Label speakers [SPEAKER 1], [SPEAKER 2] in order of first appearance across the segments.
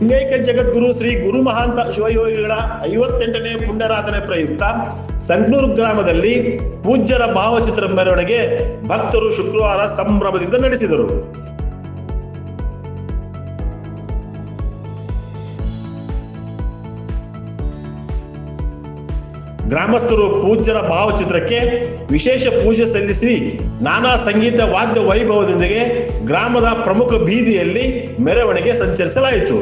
[SPEAKER 1] ಲಿಂಗೈಕ ಜಗದ್ಗುರು ಶ್ರೀ ಗುರು ಮಹಾಂತ ಶಿವಯೋಗಿಗಳ ಐವತ್ತೆಂಟನೇ ಪುಣ್ಯರಾಧನೆ ಪ್ರಯುಕ್ತ ಸಂಗ್ನೂರು ಗ್ರಾಮದಲ್ಲಿ ಪೂಜ್ಯರ ಭಾವಚಿತ್ರ ಮೆರವಣಿಗೆ ಭಕ್ತರು ಶುಕ್ರವಾರ ಸಂಭ್ರಮದಿಂದ ನಡೆಸಿದರು. ಗ್ರಾಮಸ್ಥರು ಪೂಜ್ಯರ ಭಾವಚಿತ್ರಕ್ಕೆ ವಿಶೇಷ ಪೂಜೆ ಸಲ್ಲಿಸಿ ನಾನಾ ಸಂಗೀತ ವಾದ್ಯ ವೈಭವದೊಂದಿಗೆ ಗ್ರಾಮದ ಪ್ರಮುಖ ಬೀದಿಯಲ್ಲಿ ಮೆರವಣಿಗೆ ಸಂಚರಿಸಲಾಯಿತು.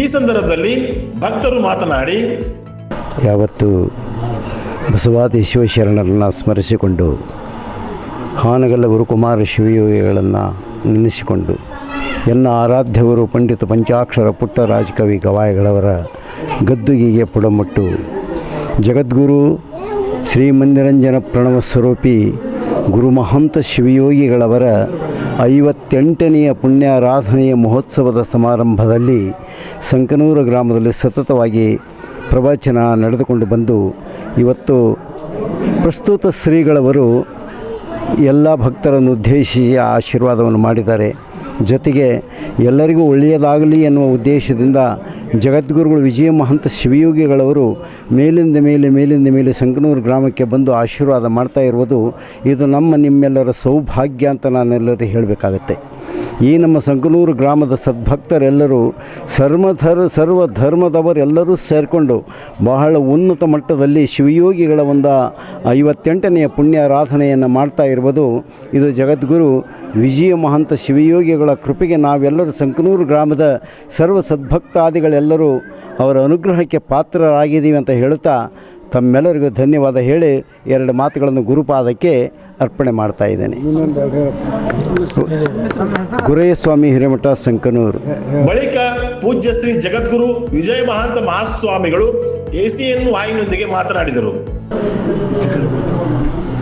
[SPEAKER 1] ಈ ಸಂದರ್ಭದಲ್ಲಿ ಭಕ್ತರು ಮಾತನಾಡಿ,
[SPEAKER 2] ಯಾವತ್ತು ಬಸವಾದಿ ಶಿವಶರಣರನ್ನು ಸ್ಮರಿಸಿಕೊಂಡು, ಹಾನಗಲ್ಲ ಗುರುಕುಮಾರ ಶಿವಯೋಗಿಗಳನ್ನು ನೆನೆಸಿಕೊಂಡು, ಎನ್ನ ಆರಾಧ್ಯವರು ಪಂಡಿತ ಪಂಚಾಕ್ಷರ ಪುಟ್ಟ ರಾಜಕವಿ ಗವಾಯಿಗಳವರ ಗದ್ದುಗೆಗೆ ಪುಡಮಟ್ಟು, ಜಗದ್ಗುರು ಶ್ರೀಮಂದಿರಂಜನ ಪ್ರಣವ ಸ್ವರೂಪಿ ಗುರುಮಹಂತ ಶಿವಯೋಗಿಗಳವರ ಐವತ್ತೆಂಟನೆಯ ಪುಣ್ಯಾರಾಧನೆಯ ಮಹೋತ್ಸವದ ಸಮಾರಂಭದಲ್ಲಿ ಸಂಕನೂರ ಗ್ರಾಮದಲ್ಲಿ ಸತತವಾಗಿ ಪ್ರವಚನ ನಡೆದುಕೊಂಡು ಬಂದು ಇವತ್ತು ಪ್ರಸ್ತುತ ಶ್ರೀಗಳವರು ಎಲ್ಲ ಭಕ್ತರನ್ನು ಉದ್ದೇಶಿಸಿ ಆಶೀರ್ವಾದವನ್ನು ಮಾಡಿದ್ದಾರೆ. ಜೊತೆಗೆ ಎಲ್ಲರಿಗೂ ಒಳ್ಳೆಯದಾಗಲಿ ಎನ್ನುವ ಉದ್ದೇಶದಿಂದ ಜಗದ್ಗುರುಗಳು ವಿಜಯ ಮಹಂತ ಶಿವಯೋಗಿಗಳವರು ಮೇಲಿಂದ ಮೇಲೆ ಮೇಲಿಂದ ಮೇಲೆ ಸಂಕನೂರು ಗ್ರಾಮಕ್ಕೆ ಬಂದು ಆಶೀರ್ವಾದ ಮಾಡ್ತಾ ಇರುವುದು. ಇದು ನಮ್ಮ ನಿಮ್ಮೆಲ್ಲರ ಸೌಭಾಗ್ಯ ಅಂತ ನಾನೆಲ್ಲರೂ ಹೇಳಬೇಕಾಗತ್ತೆ. ಈ ನಮ್ಮ ಸಂಕನೂರು ಗ್ರಾಮದ ಸದ್ಭಕ್ತರೆಲ್ಲರೂ ಸರ್ವಧರ್ ಸರ್ವ ಧರ್ಮದವರೆಲ್ಲರೂ ಸೇರಿಕೊಂಡು ಬಹಳ ಉನ್ನತ ಮಟ್ಟದಲ್ಲಿ ಶಿವಯೋಗಿಗಳ ಒಂದು ಐವತ್ತೆಂಟನೆಯ ಪುಣ್ಯಾರಾಧನೆಯನ್ನು ಮಾಡ್ತಾ ಇರುವುದು ಇದು ಜಗದ್ಗುರು ವಿಜಯ ಮಹಂತ ಶಿವಯೋಗಿಗಳ ಕೃಪೆಗೆ ನಾವೆಲ್ಲರೂ ಸಂಕನೂರು ಗ್ರಾಮದ ಸರ್ವ ಸದ್ಭಕ್ತಾದಿಗಳೆಲ್ಲರೂ ಅವರ ಅನುಗ್ರಹಕ್ಕೆ ಪಾತ್ರರಾಗಿದ್ದೀವಿ ಅಂತ ಹೇಳುತ್ತಾ ತಮ್ಮೆಲ್ಲರಿಗೂ ಧನ್ಯವಾದ ಹೇಳಿ ಎರಡು ಮಾತುಗಳನ್ನು ಗುರುಪಾದಕ್ಕೆ ಅರ್ಪಣೆ ಮಾಡ್ತಾ ಇದ್ದೇನೆ. ಗುರಯ್ಯ ಸ್ವಾಮಿ ಹಿರೇಮಠ ಸಂಕನೂರು.
[SPEAKER 1] ಬಳಿಕ ಪೂಜ್ಯ ಶ್ರೀ ಜಗದ್ಗುರು ವಿಜಯ ಮಹಾಂತ ಮಹಾಸ್ವಾಮಿಗಳು ಎಸಿಎನ್ ವಾಯಿನೊಂದಿಗೆ ಮಾತನಾಡಿದರು.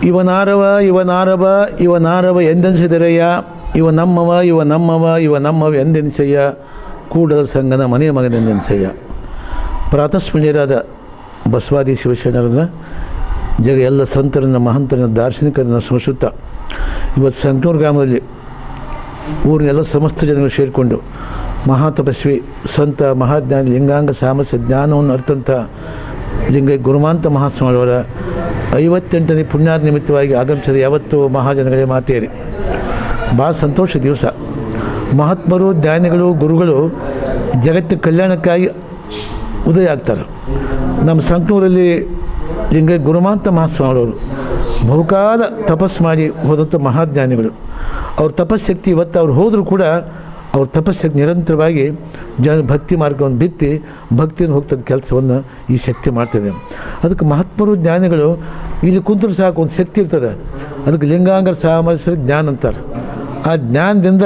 [SPEAKER 3] ಇವನಾರವ ಇವನಾರವ ಇವನಾರವ ಎಂದೆನಿಸಿದರಯ್ಯ? ಇವ ನಮ್ಮವ ಇವ ನಮ್ಮವ ಇವ ನಮ್ಮವ ಎಂದೆನಿಸಯ್ಯ? ಕೂಡಲ ಸಂಗನ ಮನೆಯ ಮಗನೆಂದೆನಿಸಯ್ಯ. ಪ್ರಾತಸ್ಮರಣೀಯರಾದ ಬಸವಾದಿ ಶಿವಶರಣರನ್ನು ಜಗ ಎಲ್ಲ ಸಂತರನ್ನು ಮಹಂತರನ್ನ ದಾರ್ಶನಿಕರನ್ನು ಸ್ಮರಿಸುತ್ತಾ ಇವತ್ತು ಸಂಕನೂರು ಗ್ರಾಮದಲ್ಲಿ ಊರಿನ ಎಲ್ಲ ಸಮಸ್ತ ಜನಗಳು ಸೇರಿಕೊಂಡು ಮಹಾತಪಸ್ವಿ ಸಂತ, ಮಹಾಜ್ಞಾನ, ಲಿಂಗಾಂಗ ಸಾಮಸ್ಯ ಜ್ಞಾನವನ್ನು ಅರ್ಥಂಥ ಲಿಂಗ ಗುರುಮಾಂತ ಮಹಾಸ್ವಾಮಿಯವರ ಐವತ್ತೆಂಟನೇ ಪುಣ್ಯಾದ ನಿಮಿತ್ತವಾಗಿ ಆಗಮಿಸಿದ ಯಾವತ್ತು ಮಹಾಜನಗಳೇ ಮಾತೇರಿ ಭಾಳ ಸಂತೋಷ ದಿವಸ. ಮಹಾತ್ಮರು, ಜ್ಞಾನಿಗಳು, ಗುರುಗಳು ಜಗತ್ತಿನ ಕಲ್ಯಾಣಕ್ಕಾಗಿ ಉದಯ ಆಗ್ತಾರೆ. ನಮ್ಮ ಸಂಕನೂರಲ್ಲಿ ಹಿಂಗೆ ಗುರುಮಾಂತ ಮಹಾಸ್ವಾಮಿಯವರು ಬಹುಕಾಲ ತಪಸ್ಸು ಮಾಡಿ ಹೋದಂಥ ಮಹಾಜ್ಞಾನಿಗಳು. ಅವ್ರ ತಪಸ್ಶಕ್ತಿ ಇವತ್ತು ಅವ್ರು ಹೋದರೂ ಕೂಡ ಅವ್ರ ತಪಸ್ಸಕ್ತಿ ನಿರಂತರವಾಗಿ ಜನ ಭಕ್ತಿ ಮಾರ್ಗವನ್ನು ಬಿತ್ತಿ ಭಕ್ತಿಯನ್ನು ಹೋಗ್ತದ ಕೆಲಸವನ್ನು ಈ ಶಕ್ತಿ ಮಾಡ್ತದೆ. ಅದಕ್ಕೆ ಮಹಾತ್ಮರು ಜ್ಞಾನಿಗಳು ಇಲ್ಲಿ ಕುಂತರು ಸಾಕು, ಒಂದು ಶಕ್ತಿ ಇರ್ತದೆ. ಅದಕ್ಕೆ ಲಿಂಗಾಂಗ ಸಾಮರಸ್ಯ ಜ್ಞಾನ ಅಂತಾರೆ. ಆ ಜ್ಞಾನದಿಂದ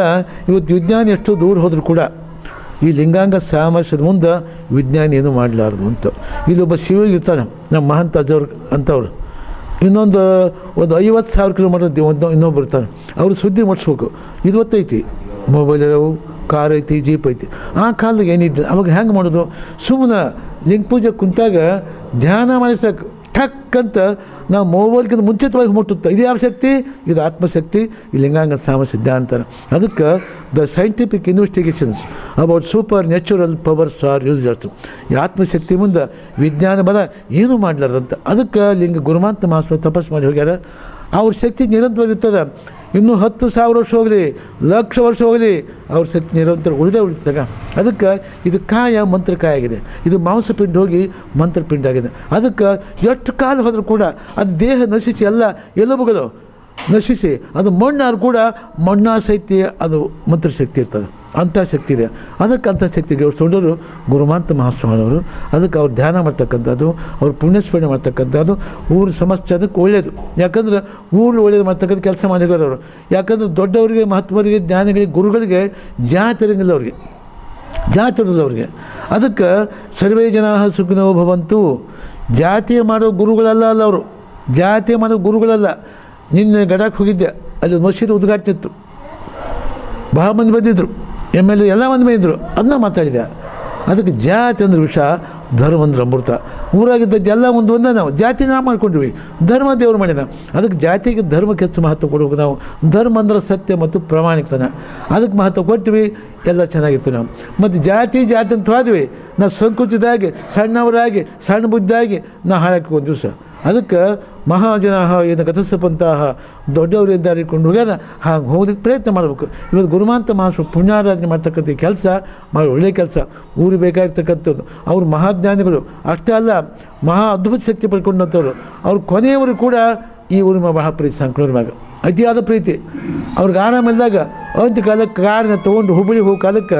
[SPEAKER 3] ಇವತ್ತು ವಿಜ್ಞಾನ ಎಷ್ಟು ದೂರ ಹೋದರೂ ಕೂಡ ಈ ಲಿಂಗಾಂಗ ಸಾಮರಸ್ಯದ ಮುಂದೆ ವಿಜ್ಞಾನ ಏನು ಮಾಡಲಾರ್ದು ಅಂತ. ಇಲ್ಲೊಬ್ಬ ಶಿವ ಇರ್ತಾನೆ, ನಮ್ಮ ಮಹಂತ ಅಜ್ಜವ್ರು ಅಂಥವ್ರು ಇನ್ನೊಂದು ಒಂದು ಐವತ್ತು ಸಾವಿರ ಕಿಲೋಮೀಟರ್ ಒಂದು ಇನ್ನೊಬ್ಬರು ಇರ್ತಾನೆ, ಅವರು ಸುದ್ದಿ ಮಾಡಿಸ್ಬೇಕು ಇದು ಗೊತ್ತೈತಿ ಮೊಬೈಲ್ ಅದಾವು, ಕಾರ್ ಐತಿ, ಜೀಪ್ ಐತಿ. ಆ ಕಾಲದಾಗ ಏನಿದ್ದು, ಅವಾಗ ಹೆಂಗೆ ಮಾಡೋದು ಸುಮ್ಮನೆ ಲಿಂಗ ಪೂಜೆ ಕುಂತಾಗ ಧ್ಯಾನ ಮಾಡಿಸಕ್ಕೆ ಠಕ್ ಅಂತ ನಾವು ಮೊಬೈಲ್ಗಿಂತ ಮುಂಚಿತವಾಗಿ ಮುಟ್ಟುತ್ತೆ. ಇದು ಯಾವ ಶಕ್ತಿ? ಇದು ಆತ್ಮಶಕ್ತಿ, ಈ ಲಿಂಗಾಂಗ ಸಾಮ ಸಿದ್ಧಾಂತ. ಅದಕ್ಕೆ the scientific investigations about supernatural powers are use ಜಾಸ್ತಿ ಈ ಆತ್ಮಶಕ್ತಿ ಮುಂದೆ ವಿಜ್ಞಾನ ಬಲ ಏನೂ ಮಾಡ್ಲಾರ್ದಂತ. ಅದಕ್ಕೆ ಲಿಂಗ ಗುರುಮಾಂತ ಮಹಾಸ್ವಾಮಿ ತಪಸ್ ಮಾಡಿ ಹೋಗ್ಯಾರ. ಅವ್ರ ಶಕ್ತಿ ನಿರಂತರವಾಗಿರ್ತದೆ ಇನ್ನೂ ಹತ್ತು ಸಾವಿರ ವರ್ಷ ಹೋಗಲಿ, ಲಕ್ಷ ವರ್ಷ ಹೋಗಲಿ, ಅವ್ರ ಶಕ್ತಿ ನಿರಂತರ ಉಳಿದೇ ಉಳಿತಾಗ ಅದಕ್ಕೆ ಇದು ಕಾಯ ಮಂತ್ರಕಾಯ ಆಗಿದೆ ಇದು ಮಾಂಸಪಿಂಡ ಹೋಗಿ ಮಂತ್ರಪಿಂಡ ಆಗಿದೆ. ಅದಕ್ಕೆ ಎಷ್ಟು ಕಾಲ ಹೋದರೂ ಕೂಡ ಅದು ದೇಹ ನಶಿಸಿ, ಎಲ್ಲ ಎಲುಬುಗಳು ನಶಿಸಿ, ಅದು ಮಣ್ಣಾರು ಕೂಡ ಮಣ್ಣ ಸಹಿತ ಅದು ಮಂತ್ರಶಕ್ತಿ ಇರ್ತದೆ. ಅಂಥ ಶಕ್ತಿ ಇದೆ. ಅದಕ್ಕೆ ಅಂಥ ಶಕ್ತಿ ತೊಗೊಂಡವರು ಗುರುಮಾಂತ ಮಹಾಸ್ವಾಮಿಯವರು. ಅದಕ್ಕೆ ಅವ್ರು ಧ್ಯಾನ ಮಾಡ್ತಕ್ಕಂಥದ್ದು, ಅವ್ರು ಪುಣ್ಯಸ್ಮರಣೆ ಮಾಡ್ತಕ್ಕಂಥದ್ದು. ಊರು ಸಮಸ್ಯೆ, ಅದಕ್ಕೆ ಒಳ್ಳೆಯದು ಯಾಕಂದ್ರೆ ಊರು ಒಳ್ಳೇದು ಮಾಡ್ತಕ್ಕಂಥ ಕೆಲಸ ಮಾಡಿದ್ದಾರೆ ಅವರು. ಯಾಕಂದ್ರೆ ದೊಡ್ಡವರಿಗೆ, ಮಹತ್ವರಿಗೆ, ಜ್ಞಾನಿಗಳಿಗೆ, ಗುರುಗಳಿಗೆ ಜಾತಿ ಇರಂಗಿಲ್ಲ ಅವ್ರಿಗೆ. ಜಾತಿ ಅವ್ರಿಗೆ. ಅದಕ್ಕೆ ಸರ್ವೇ ಜನ ಸುಖಿನೋ ಭವಂತು. ಜಾತಿ ಮಾಡೋ ಗುರುಗಳಲ್ಲ ಅಲ್ಲ ಅವರು. ಜಾತಿ ಮಾಡೋ ಗುರುಗಳಲ್ಲ. ನಿನ್ನೆ ಗಡಕ್ಕೆ ಹೋಗಿದ್ದೆ. ಅಲ್ಲಿ ಮಸೀದಿ ಉದ್ಘಾಟನೆ ಇತ್ತು. ಭಾಳ ಮಂದಿ ಬಂದಿದ್ದರು ಎಂ ಎಲ್ ಎ ಎಲ್ಲ ಮಂದಿ ಬಂದಿದ್ದರು ಅದನ್ನ ಮಾತಾಡಿದೆ. ಅದಕ್ಕೆ ಜಾತಿ ಅಂದ್ರೆ ವಿಷ. ಧರ್ಮ ಅಂದ್ರೆ ಅಮೃತ. ಊರಾಗಿದ್ದದ್ದು ಎಲ್ಲ ಒಂದು ಒಂದೇ ನಾವು. ಜಾತಿ ನಾವು ಮಾಡ್ಕೊಂಡ್ವಿ. ಧರ್ಮ ದೇವ್ರು ಮಾಡಿದ. ಅದಕ್ಕೆ ಜಾತಿಗೆ ಧರ್ಮಕ್ಕೆ ಹೆಚ್ಚು ಮಹತ್ವ ಕೊಡಬೇಕು ನಾವು. ಧರ್ಮ ಅಂದ್ರೆ ಸತ್ಯ ಮತ್ತು ಪ್ರಾಮಾಣಿಕತನ. ಅದಕ್ಕೆ ಮಹತ್ವ ಕೊಟ್ವಿ ಎಲ್ಲ ಚೆನ್ನಾಗಿತ್ತು ನಾವು. ಮತ್ತು ಜಾತಿ ಜಾತಿ ಅಂತ ಹೋದ್ವಿ. ನಾವು ಸಂಕುಚಿತಾಗಿ ಸಣ್ಣವರಾಗಿ, ಸಣ್ಣ ಬುದ್ಧಿಯಾಗಿ ನಾ ಹಾಳಕ್ಕೆ ಒಂದು ದಿವಸ ಅದಕ್ಕೆ ಮಹಾಜನ ಏನು ಗತಸಪಂತಹ ದೊಡ್ಡವರು ಇದ್ದಾರೆ ಕೊಂಡು ಹೋಗ್ಯಾರ. ಹಾಗೆ ಹೋಗೋದಕ್ಕೆ ಪ್ರಯತ್ನ ಮಾಡಬೇಕು. ಇವತ್ತು ಗುರುಮಾಂತ ಮಹಾಶು ಪುಣ್ಯಾರಾಧನೆ ಮಾಡ್ತಕ್ಕಂಥ ಕೆಲಸ ಮಾಡಿ ಒಳ್ಳೆಯ ಕೆಲಸ. ಊರು ಬೇಕಾಗಿರ್ತಕ್ಕಂಥದ್ದು. ಅವರು ಮಹಾಜ್ಞಾನಿಗಳು. ಅಷ್ಟೇ ಅಲ್ಲ, ಮಹಾ ಅದ್ಭುತ ಶಕ್ತಿ ಪಡ್ಕೊಂಡಂಥವ್ರು. ಅವ್ರು ಕೊನೆಯವರು ಕೂಡ ಈ ಊರಿನ ಬಹಳ ಪ್ರೀತಿ ಮ್ಯಾಗ. ಅತಿಯಾದ ಪ್ರೀತಿ. ಅವ್ರಿಗೆ ಆರಾಮಿಲ್ದಾಗ ಅಂತ ಕಾಲಕ್ಕೆ ಕಾರನ್ನ ತೊಗೊಂಡು ಹುಬ್ಬಳ್ಳಿ ಹೋಗೋ ಕಾಲಕ್ಕೆ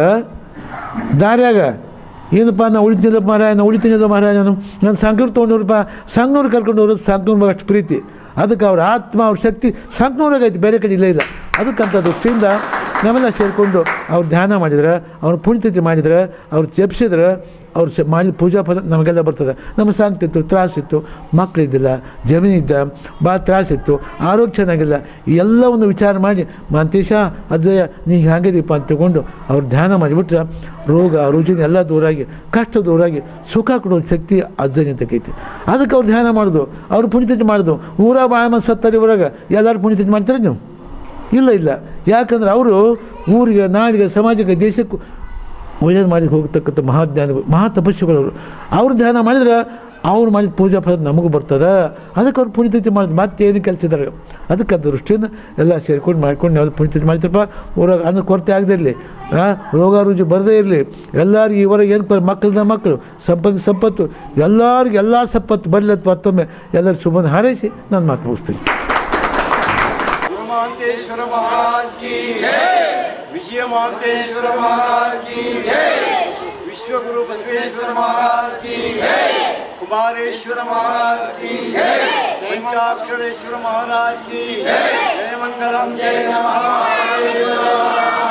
[SPEAKER 3] ದಾರ್ಯಾಗ ಏನಪ್ಪ ನಾ ಉಳಿತೀನಪ್ಪ ಮಹಾರಾಯ ನಾ ಉಳಿತೀನಲ್ಲ ಮಹಾರಾಯ ನಾನು ನಾನು ಸಂಕೂರು ತೊಗೊಂಡವ್ರಪ್ಪ ಸಂಗ್ನೂರು ಕರ್ಕೊಂಡು ಹೋಗೋದು ಸಂಕ್ನೂರು ಅಷ್ಟು ಪ್ರೀತಿ. ಅದಕ್ಕೆ ಅವ್ರ ಆತ್ಮ, ಅವ್ರ ಶಕ್ತಿ ಸಂಕ್ನೂರಾಗ ಐತಿ, ಬೇರೆ ಕಡೆ ಇಲ್ಲ ಇಲ್ಲ. ಅದಕ್ಕಂಥ ದೃಷ್ಟಿಯಿಂದ ನಾವೆಲ್ಲ ಸೇರಿಕೊಂಡು ಅವ್ರು ಧ್ಯಾನ ಮಾಡಿದ್ರೆ, ಅವ್ರು ಪುಣ್ಯತಿಥಿ ಮಾಡಿದ್ರೆ, ಅವ್ರು ಜಪಿಸಿದ್ರೆ, ಅವ್ರು ಮಾಡಿ ಪೂಜಾ ಪದ ನಮಗೆಲ್ಲ ಬರ್ತದೆ. ನಮ್ಮ ಶಾಂತಿತ್ತು ತ್ರಾಸಿತ್ತು ಮಕ್ಕಳಿದ್ದಿಲ್ಲ ಜಮೀನಿದ್ದ ಭಾಳ ತ್ರಾಸಿತ್ತು ಆರೋಗ್ಯ ಚೆನ್ನಾಗಿಲ್ಲ, ಎಲ್ಲವನ್ನು ವಿಚಾರ ಮಾಡಿ, ಮಂತೀಶ ಅಜ್ಜಯ್ಯ ನೀ ಹ್ಯಾಂಗಿದೀಪ ಅಂತ ತಗೊಂಡು ಅವ್ರು ಧ್ಯಾನ ಮಾಡಿಬಿಟ್ರೆ, ರೋಗ, ರುಜಿನ ಎಲ್ಲ ದೂರಾಗಿ, ಕಷ್ಟ ದೂರಾಗಿ, ಸುಖ ಕೊಡೋ ಶಕ್ತಿ ಅಜ್ಜನಿಗೆ ತೆಗೈತಿ ಅದಕ್ಕೆ ಅವ್ರು ಧ್ಯಾನ ಮಾಡೋದು, ಅವ್ರು ಪುಣ್ಯತಿಥಿ ಮಾಡೋದು. ಊರ ಭಾಳ ಮಂದಿ ಸತ್ತಾರೆ ಊರಾಗ, ಎಲ್ಲರೂ ಪುಣ್ಯತಿಥಿ ಮಾಡ್ತಾರೆ ನೀವು? ಇಲ್ಲ ಇಲ್ಲ. ಯಾಕಂದ್ರೆ ಅವರು ಊರಿಗೆ, ನಾಡಿಗೆ, ಸಮಾಜಕ್ಕೆ, ದೇಶಕ್ಕೂ ಒಳ್ಳೇದು ಮಾಡಿ ಹೋಗ್ತಕ್ಕಂಥ ಮಹಾಜ್ಞಾನಿಗಳು ಮಹಾ ತಪಸ್ಸುಗಳವರು ಅವ್ರು ಧ್ಯಾನ ಮಾಡಿದ್ರೆ ಅವ್ರು ಮಾಡಿದ ಪೂಜಾ ಫಲ ನಮಗೂ ಬರ್ತದೆ. ಅದಕ್ಕೆ ಅವ್ರು ಪುಣ್ಯತಿಥಿ ಮಾಡಿದ್ರು. ಮತ್ತೆ ಏನು ಕೆಲಸ ಇದ್ದಾರೆ? ಅದಕ್ಕೆ ಅದು ದೃಷ್ಟಿಯಿಂದ ಎಲ್ಲ ಸೇರ್ಕೊಂಡು ಮಾಡ್ಕೊಂಡು ನಾವು ಪುಣ್ಯತಿಥಿ ಮಾಡ್ತೀರಪ್ಪ ಊರಾಗ ಅನ್ನ ಕೊರತೆ ಆಗದೇ ಇರಲಿ. ರೋಗ ರುಜಿ ಬರದೇ ಇರಲಿ. ಎಲ್ಲರಿಗೂ ಇವರಿಗೆ ಏನು ಪ ಮಕ್ಕಳದ ಮಕ್ಕಳು ಸಂಪತ್ತು ಸಂಪತ್ತು. ಎಲ್ಲರಿಗೂ ಎಲ್ಲ ಸಂಪತ್ತು ಅಥವಾ ಮತ್ತೊಮ್ಮೆ ಎಲ್ಲರೂ ಶುಭನ ಹಾರೈಸಿ ನಾನು ಮಾತು ಮುಗಿಸ್ತೀನಿ.
[SPEAKER 4] महांतेश्वर महाराज की जय। विजय मातेश्वर महाराज की जय। विश्वगुरु बसवेश्वर महाराज की जय। कुमारेश्वर महाराज की जय। पंचाक्षरेश्वर महाराज की जय। जय मंगलम, जय नमः।